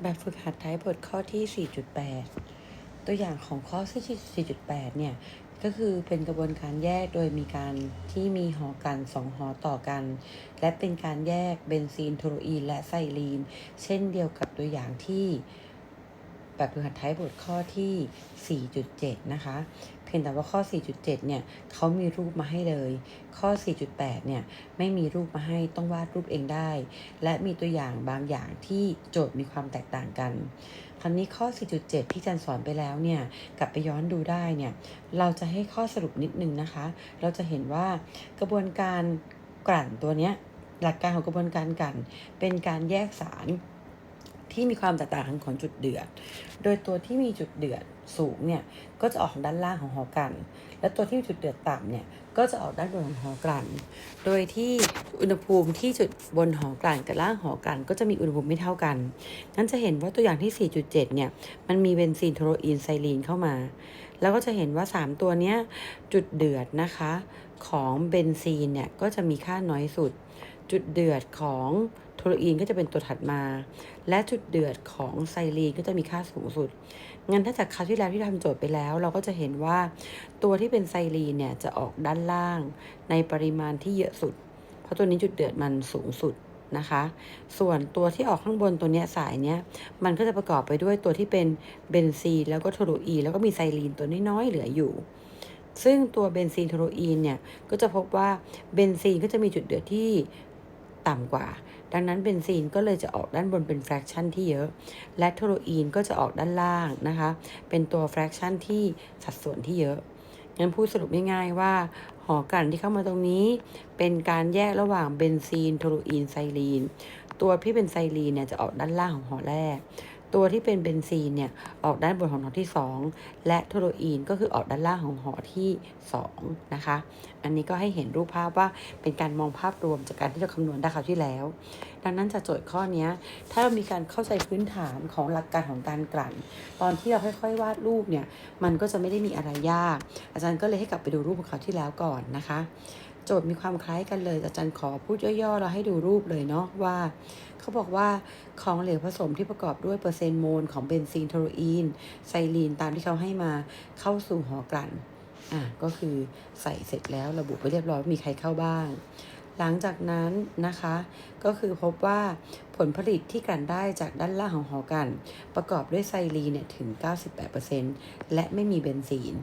แบบฝึกหัดไทยบทข้อที่ 4.8 ตัวอย่างของข้อที่4.8 เนี่ย ก็คือเป็นกระบวนการแยกโดยมีการที่มีหอกันสองหอต่อกัน และเป็นการแยกเบนซีนโทโรอีนและไซลีน เช่นเดียวกับตัวอย่างที่แบบฝึกหัดไทยบทข้อที่ 4.7 นะคะ พียงแต่ว่าข้อ 4.7 เนี่ยเขามีรูปมาให้เลย ข้อ 4.8 เนี่ยไม่มีรูปมาให้ต้องวาดรูปเองได้ และมีตัวอย่างบางอย่างที่โจทย์มีความแตกต่างกันคราวนี้ข้อ 4.7 ที่จันสอนไปแล้วเนี่ยกลับไปย้อนดูได้เนี่ยเราจะให้ข้อสรุปนิดนึงนะคะ เราจะเห็นว่ากระบวนการกลั่นตัวเนี้ยหลักการของกระบวนการกลั่นเป็นการแยกสาร ที่มีความแตกต่างของจุดเดือด โดยตัวที่มีจุดเดือดสูงเนี่ยก็จะออกด้านล่างของหอกัน และตัวที่มีจุดเดือดต่ำเนี่ยก็จะออกด้านบนของหอกลั่น โดยที่อุณหภูมิที่จุดบนหอกลั่นกับล่างหอกลั่นก็จะมีอุณหภูมิไม่เท่ากัน นั้นจะเห็นว่าตัวอย่างที่ 4.7 เนี่ยมันมีเบนซีนโทโรอีนไซลีนเข้ามา แล้วก็จะเห็นว่า 3 ตัวเนี้ยจุดเดือดนะคะของเบนซีนเนี่ยก็จะมีค่าน้อยสุด จุดเดือดของโทรอีนก็จะเป็นตัวถัดมา และจุดเดือดของไซลีนก็จะมีค่าสูงสุด งั้นถ้าจากคราวที่แล้วที่ทำโจทย์ไปแล้ว เราก็จะเห็นว่าตัวที่เป็นไซลีนเนี่ยจะออกด้านล่าง ในปริมาณที่เยอะสุด เพราะตัวนี้จุดเดือดมันสูงสุดนะคะ ส่วนตัวที่ออกข้างบนตัวเนี้ยสายเนี้ย มันก็จะประกอบไปด้วยตัวที่เป็นเบนซีนแล้วก็โทโรอีนแล้วก็มีไซลีนตัวน้อยๆเหลืออยู่ซึ่งตัวเบนซีนโทโรอีนเนี่ย ก็จะพบว่าเบนซีนก็จะมีจุดเดือดที่ ต่ำกว่า ดังนั้นเบนซีนก็เลยจะออกด้านบนเป็นแฟกชันที่เยอะ และโทโรอีนก็จะออกด้านล่างนะคะ เป็นตัวแฟกชันที่สัดส่วนที่เยอะ งั้นพูดสรุปง่ายๆว่า หอกันที่เข้ามาตรงนี้ เป็นการแยกระหว่างเบนซีนโทโรอีนไซลีน ตัวที่เป็นไซลีนเนี่ยจะออกด้านล่างของหอแรก ตัวที่เป็นเบนซีนเนี่ยออกด้านบนของหอที่ 2 และโทโรอีนก็คือออกด้านล่างของหอที่2นะคะ อันนี้ก็ให้เห็นรูปภาพว่าเป็นการมองภาพรวมจากการที่เราคำนวณได้คราวที่แล้ว ดังนั้นจากโจทย์ข้อนี้ถ้าเรามีการเข้าใจพื้นฐานของหลักการของการกลั่น ตอนที่เราค่อยๆวาดรูปเนี่ยมันก็จะไม่ได้มีอะไรยาก อาจารย์ก็เลยให้กลับไปดูรูปของเขาวที่แล้วก่อนนะคะ โจทย์มีความคล้ายกันเลยอาจารย์ขอพูดย่อๆเราให้ดูรูปเลยเนาะว่า เขาบอกว่าของเหลวผสมที่ประกอบด้วยเปอร์เซ็นต์โมลของเบนซีนโทรอีน ไซลีนตามที่เขาให้มาเข้าสู่หอกลั่นอะก็คือใส่เสร็จแล้วระบุไปเรียบร้อยว่ามีใครเข้าบ้าง หลังจากนั้นนะคะ ก็คือพบว่าผลผลิตที่กลั่นได้จากด้านล่างของหอกัน ประกอบด้วยไซลีเนี่ยถึง 98%และไม่มีเบนซีน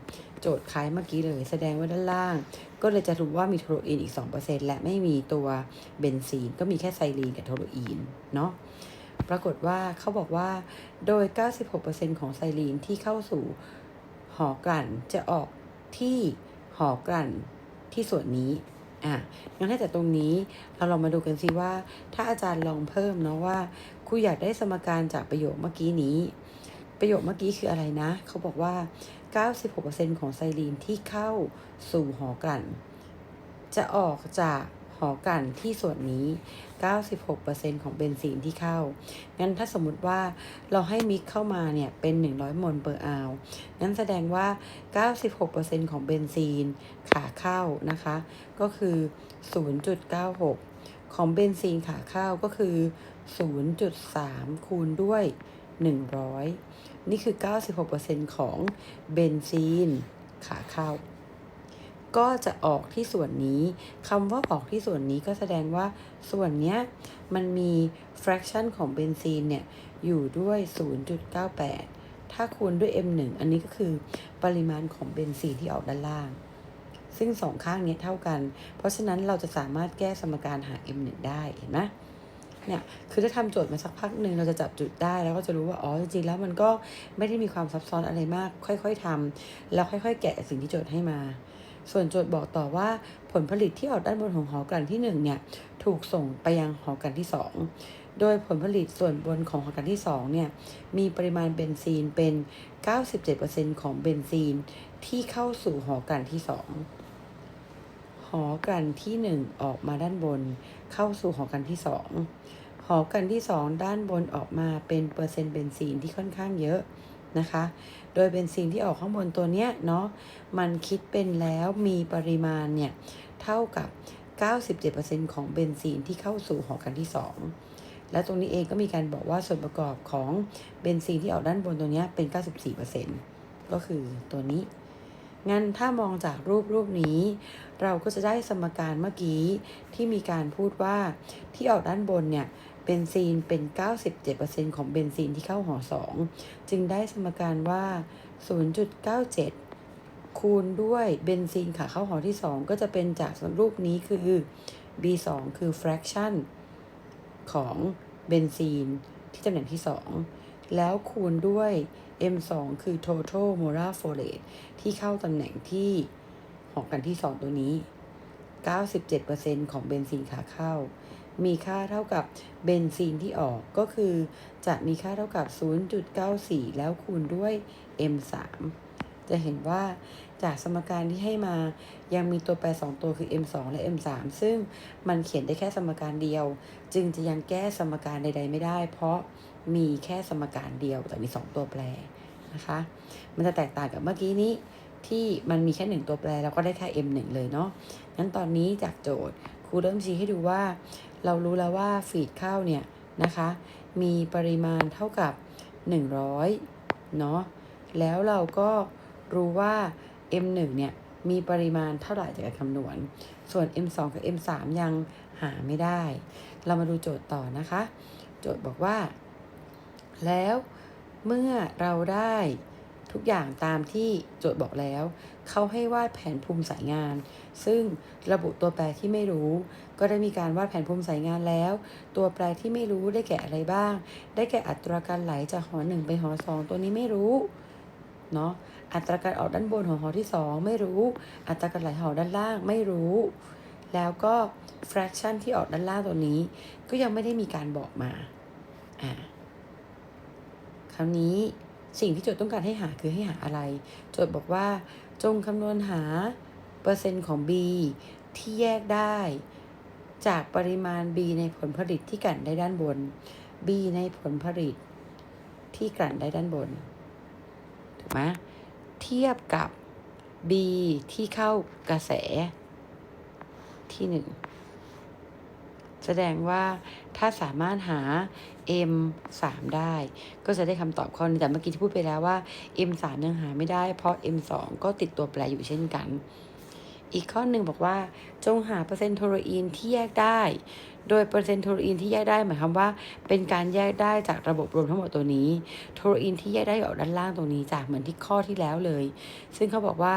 โจทย์คล้ายเมื่อกี้เลยแสดงว่าด้านล่าง ก็เลยจะรู้ว่ามีโทโรอีนอีก 2%และไม่มีตัวเบนซีน ก็มีแค่ไซลีนกับโทโรอีนเนาะปรากฏว่าเขาบอกว่าโดย 96%ของไซลีนที่เข้าสู่หอกลั่นจะออกที่หอกลั่นที่ส่วนนี้ อะงั้นถ้าแต่ตรงนี้เราลองมาดูกันสิว่า ถ้าอาจารย์ลองเพิ่มเนาะว่าครูอยากได้สมการจากประโยคเมื่อกี้นี้ ประโยคเมื่อกี้คืออะไรนะ เขาบอกว่า 96%ของไซลีนที่เข้าสู่หอกลั่น จะออกจาก หอกันที่ส่วนนี้ 96%ของเบนซีนที่เข้า งั้นถ้าสมมุติว่าเราให้มิกเข้ามาเนี่ยเป็น 100 มลเปอร์อาวงั้นแสดงว่า 96%ของเบนซีนขาเข้านะคะ ก็คือ 0.96 ของเบนซีนขาเข้าก็คือ 0.3 คูณด้วย 100 นี่คือ 96%ของเบนซีนขาเข้า ก็จะออกที่ส่วนนี้คำว่าออกที่ส่วนนี้ก็แสดงว่าส่วนเนี้ยมันมี fraction ของเบนซีนเนี่ยอยู่ด้วย 0.98 ถ้าคูณด้วย m1 อันนี้ก็คือปริมาณของเบนซีนที่ออกด้านล่าง ซึ่งสองข้างเนี้ยเท่ากัน เพราะฉะนั้นเราจะสามารถแก้สมการหา m1 ได้เห็นไหมเนี่ยคือถ้าทำโจทย์มาสักพักหนึ่งเราจะจับจุดได้แล้วก็จะรู้ว่า อ๋อ จริงๆ แล้วมันก็ไม่ได้มีความซับซ้อนอะไรมาก ค่อย ๆทำแล้วค่อย ๆ แกะสิ่งที่โจทย์ให้มา ส่วนโจทย์บอกต่อว่าผลผลิตที่ออกด้านบนของหอกลั่นที่1เนี่ยถูกส่งไปยังหอกลั่นที่ 2 โดยผลผลิตส่วนบนของหอกลั่นที่2เนี่ยมีปริมาณเบนซีนเป็น 97%ของเบนซีนที่เข้าสู่หอกลั่นที่ 2 หอกลั่นที่ 1 ออกมาด้านบน เข้าสู่หอกลั่นที่ 2 หอกลั่นที่ 2 ด้านบนออกมาเป็นเปอร์เซ็นต์เบนซีนที่ค่อนข้างเยอะ นะคะ โดยเบนซีนที่ออกข้างบนตัวเนี้ยเนาะ มันคิดเป็นแล้วมีปริมาณเนี่ย เท่ากับ 97%ของเบนซีนที่เข้าสู่หอกันที่ 2 และตรงนี้เองก็มีการบอกว่าส่วนประกอบของเบนซีนที่ออกด้านบนตัวเนี้ยเป็น 94%ก็คือตัวนี้ งั้นถ้ามองจากรูปรูปนี้ เราก็จะได้สมการเมื่อกี้ที่มีการพูดว่าที่ออกด้านบนเนี่ย บนซีนเป็น 97%ของเบนซีนที่เข้าหอ 2 จึงได้สมการว่า 0.97 คูณด้วยเบนซีนขาเข้าหอที่ 2 ก็จะเป็นจากรูปนี้คือ B2 คือ fraction ของเบนซีนที่ตำแหน่งที่ 2 แล้วคูณด้วย M2 คือ total molar flow rate ที่เข้าตำแหน่งที่หอกันที่ 2 ตัวนี้ 97%ของเบนซีนขาเข้า มีค่าเท่ากับเบนซีนที่ออกก็คือ จะมีค่าเท่ากับ 0.94 แล้วคูณด้วย M3 จะเห็นว่าจากสมการที่ให้มายังมีตัวแปร 2 ตัวคือ M2 และ M3 ซึ่งมันเขียนได้แค่สมการเดียว จึงจะยังแก้สมการใด ๆ ไม่ได้ เพราะมีแค่สมการเดียวแต่มี 2 ตัวแปรนะคะ มันจะแตกต่างกับเมื่อกี้นี้ที่มันมีแค่ 1 ตัวแปร แล้วก็ได้แค่ M1 เลยเนาะงั้นตอนนี้จากโจทย์ ครูเริ่มชี้ให้ดูว่า เรารู้แล้วว่าฟีดข้าวเนี่ยนะคะ มีปริมาณเท่ากับ 100 เนาะ แล้วเราก็รู้ว่า M1 เนี่ยมีปริมาณเท่าไหร่จากการคำนวณ ส่วน M2 กับ M3 ยังหาไม่ได้ เรามาดูโจทย์ต่อนะคะ โจทย์บอกว่า แล้วเมื่อเราได้ ทุกอย่างตามที่โจทย์บอกแล้ว เขาให้วาดแผนภูมิสายงาน ซึ่งระบุตัวแปรที่ไม่รู้ ก็ได้มีการวาดแผนภูมิสายงานแล้ว ตัวแปรที่ไม่รู้ได้แก่อะไรบ้าง ได้แก่อัตราการไหลจากหอหนึ่งไปหอสองตัวนี้ไม่รู้เนาะอัตราการออกด้านบนของหอที่สองไม่รู้ อัตราการไหลหอด้านล่างไม่รู้ แล้วก็ fraction ที่ออกด้านล่างตัวนี้ ก็ยังไม่ได้มีการบอกมาอ่าคราวนี้ สิ่งที่โจทย์ต้องการให้หาคือให้หาอะไร โจทย์บอกว่า จงคำนวณหาเปอร์เซ็นต์ของ B ที่แยกได้ จากปริมาณ B ในผลผลิตที่กลั่นได้ด้านบน B ในผลผลิตที่กลั่นได้ด้านบนถูกไหมเทียบกับ B ที่เข้ากระแสที่หนึ่ง แสดงว่าถ้าสามารถหา M 3ได้ ก็จะได้คำตอบข้อนี้แต่เมื่อกี้ที่พูดไปแล้วว่า M 3ยังหาไม่ได้ เพราะ M 2ก็ติดตัวแปรอยู่เช่นกัน อีกข้อหนึ่งบอกว่า จงหาเปอร์เซ็นต์โทรอีนที่แยกได้ โดยเปอร์เซ็นต์โทรอีนที่แยกได้หมายความว่า เป็นการแยกได้จากระบบรวมทั้งหมดตัวนี้ โทรอีนที่แยกได้ออกด้านล่างตรงนี้จากเหมือนที่ข้อที่แล้วเลย ซึ่งเขาบอกว่า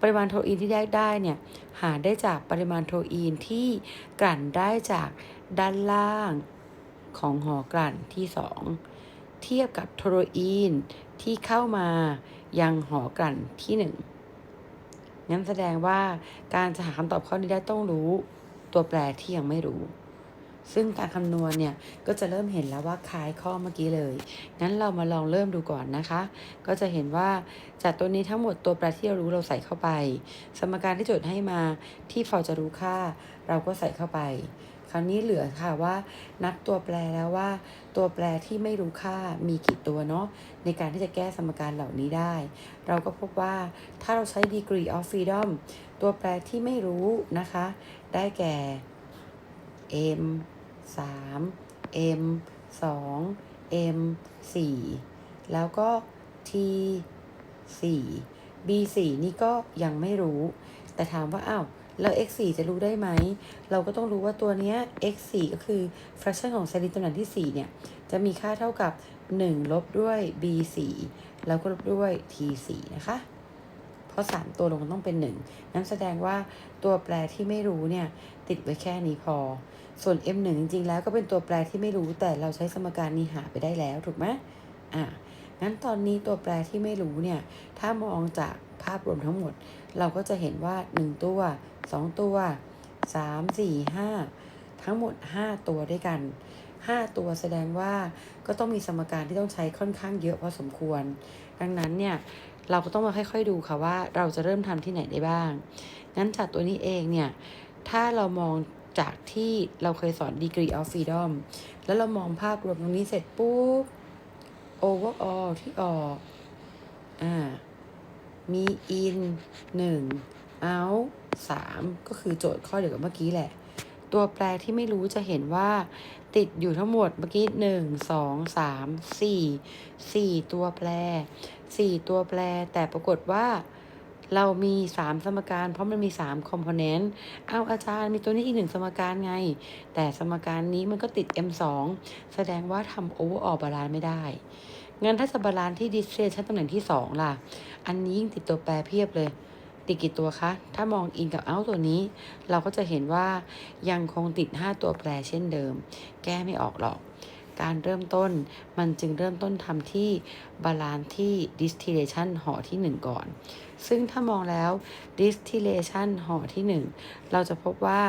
ปริมาณโทอีนที่แยกได้เนี่ยหาได้จากปริมาณโทอีนที่กลั่นได้จากด้านล่างของหอกลั่นที่ 2 เทียบกับโทโรอีนที่เข้ามายังหอกลั่นที่ 1 งั้นแสดงว่าการจะหาคำตอบข้อนี้ได้ต้องรู้ ตัวแปรที่ยังไม่รู้ ซึ่งการคำนวณเนี่ยก็จะเริ่มเห็นแล้วว่าคล้ายข้อเมื่อกี้เลย งั้นเรามาลองเริ่มดูก่อนนะคะ ก็จะเห็นว่าจากตัวนี้ทั้งหมดตัวแปรที่เรารู้เราใส่เข้าไป สมการที่โจทย์ให้มาที่พอจะรู้ค่า เราก็ใส่เข้าไป คราวนี้เหลือค่ะว่า นับตัวแปรแล้วว่า ตัวแปรที่ไม่รู้ค่ามีกี่ตัวเนาะในการที่จะแก้สมการเหล่านี้ได้ เราก็พบว่าถ้าเราใช้ degree of freedom ตัวแปรที่ไม่รู้นะคะ ได้แก่ m 3 m 2 m 4แล้วก็ t 4 b 4นี่ก็ยังไม่รู้ แต่ถามว่าอ้าวแล้ว x 4จะรู้ได้ไหม เราก็ต้องรู้ว่าตัวเนี้ย x 4ก็คือ fraction ของไซรินตำแหน่งที่ 4 เนี่ย จะมีค่าเท่ากับ 1 ลบด้วย b 4แล้วก็ลบด้วย t 4นะคะ เพราะ 3 ตัวลงต้องเป็น 1 นั้นแสดงว่าตัวแปรที่ไม่รู้เนี่ยติดไว้แค่นี้พอ ส่วน m 1จริงๆแล้วก็เป็นตัวแปรที่ไม่รู้แต่เราใช้สมการนี้หาไปได้แล้วถูกไหมอะงั้นตอนนี้ตัวแปรที่ไม่รู้เนี่ยถ้ามองจากภาพรวมทั้งหมด เราก็จะเห็นว่า 1 ตัว 2 ตัว 3 4 5 ทั้งหมด 5 ตัวด้วยกัน 5 ตัวแสดงว่าก็ต้องมีสมการที่ต้องใช้ค่อนข้างเยอะพอสมควร ดังนั้นเนี่ย เราก็ต้องมาค่อยๆดูค่ะว่าเราจะเริ่มทำที่ไหนได้บ้าง งั้นจากตัวนี้เองเนี่ย ถ้าเรามองจากที่เราเคยสอน degree of freedom แล้วเรามองภาพรวมตรงนี้เสร็จปุ๊บ overall ที่ออก อ่า มี in 1 out 3 ก็คือโจทย์ข้อเดียวกับเมื่อกี้แหละ ตัวแปรที่ไม่รู้จะเห็นว่า ติดอยู่ทั้งหมดเมื่อกี้หนึ่งสองสามสี่สี่ตัวแปรสี่ตัวแปร แต่ปรากฏว่าเรามีสามสมการเพราะมันมีสามคอมโพเนนต์ เอาอาจารย์มีตัวนี้อีกหนึ่งสมการไง แต่สมการนี้มันก็ติด m 2แสดงว่าทำโอเวอร์ออบาลานไม่ได้ งั้นถ้าจะบาลานที่ดิสเพลชันตำแหน่งที่ 2 ล่ะ อันนี้ยิ่งติดตัวแปรเพียบเลย ติดกี่ตัวคะ ถ้ามองอินกับเอาตัวนี้ เราก็จะเห็นว่ายังคงติด 5 ตัวแปรเช่นเดิม แก้ไม่ออกหรอก การเริ่มต้นมันจึงเริ่มต้นทำที่บาลานที่ distillation หอที่ 1 ก่อน ซึ่งถ้ามองแล้ว distillation หอที่ 1 เราจะพบว่า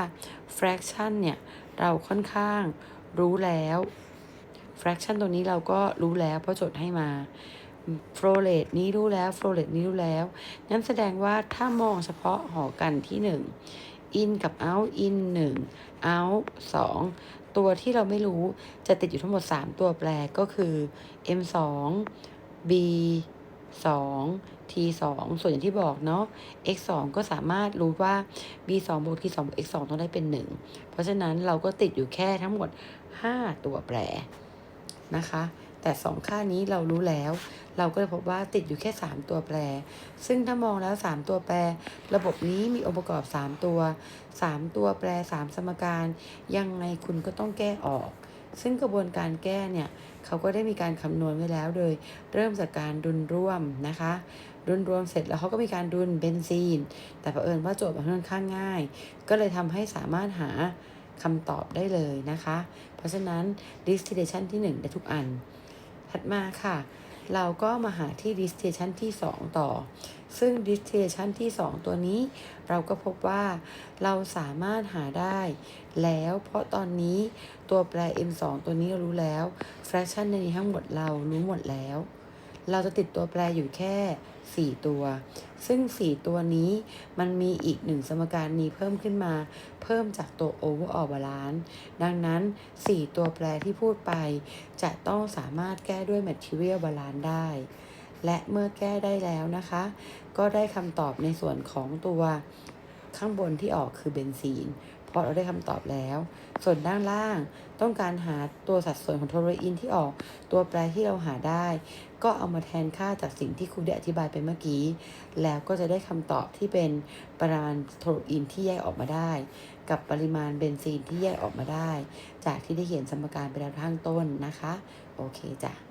fraction เนี่ย เราค่อนข้างรู้แล้ว fraction ตัวนี้เราก็รู้แล้วเพราะจดให้มา flow rate นี้รู้แล้ว flow rate นี้รู้แล้วงั้นแสดงว่าถ้ามองเฉพาะหอกันที่1 in กับ out in 1 out 2ตัวที่เราไม่รู้จะติดอยู่ทั้งหมด 3 ตัวแปรก็คือ m 2 b 2 t 2ส่วนอย่างที่บอกเนาะ x 2ก็สามารถรู้ว่า b 2บวก t 2บวก x 2ต้องได้เป็น 1 เพราะฉะนั้นเราก็ติดอยู่แค่ทั้งหมด 5 ตัวแปรนะคะ แต่สองค่านี้เรารู้แล้ว เราก็เลยพบว่าติดอยู่แค่ 3 ตัวแปร ซึ่งถ้ามองแล้ว 3 ตัวแปร ระบบนี้มีองค์ประกอบ 3 ตัว 3 ตัวแปร 3 สมการ ยังไงคุณก็ต้องแก้ออก ซึ่งกระบวนการแก้เนี่ยเขาก็ได้มีการคำนวณไว้แล้วโดย เริ่มจากการดุลร่วมนะคะดุลรวมเสร็จแล้วเขาก็มีการดุลเบนซีน แต่เผอิญว่าโจทย์มันค่อนข้างง่าย ก็เลยทำให้สามารถหาคำตอบได้เลยนะคะ เพราะฉะนั้น distillation ที่ 1 ได้ทุกอัน ถัดมาค่ะ เราก็มาหาที่ distillation ที่ 2 ต่อ ซึ่ง distillation ที่ 2 ตัวนี้ เราก็พบว่าเราสามารถหาได้ แล้วเพราะตอนนี้ตัวแปร m 2 ตัวนี้เรารู้แล้ว fraction ในนี้ทั้งหมดเรารู้หมดแล้ว เราจะติดตัวแปรอยู่แค่ 4 ตัว ซึ่ง 4 ตัวนี้มันมีอีกหนึ่งสมการนี้เพิ่มขึ้นมา เพิ่มจากตัว overall balance ดังนั้น 4 ตัวแปรที่พูดไป จะต้องสามารถแก้ด้วย material balance ได้ และเมื่อแก้ได้แล้วนะคะ ก็ได้คำตอบในส่วนของตัวข้างบนที่ออกคือเบนซีนเพราะเราได้คำตอบแล้ว ส่วนด้านล่างต้องการหาตัวสัดส่วนของโทรอินที่ออก ตัวแปรที่เราหาได้ ก็เอามาแทนค่าจากสิ่งที่ครูได้อธิบายไปเมื่อกี้ แล้วก็จะได้คำตอบที่เป็นปริมาณโทรอินที่แยกออกมาได้ กับปริมาณเบนซีนที่แยกออกมาได้ จากที่ได้เขียนสมการไปแล้วข้างต้นนะคะ โอเคจ้ะ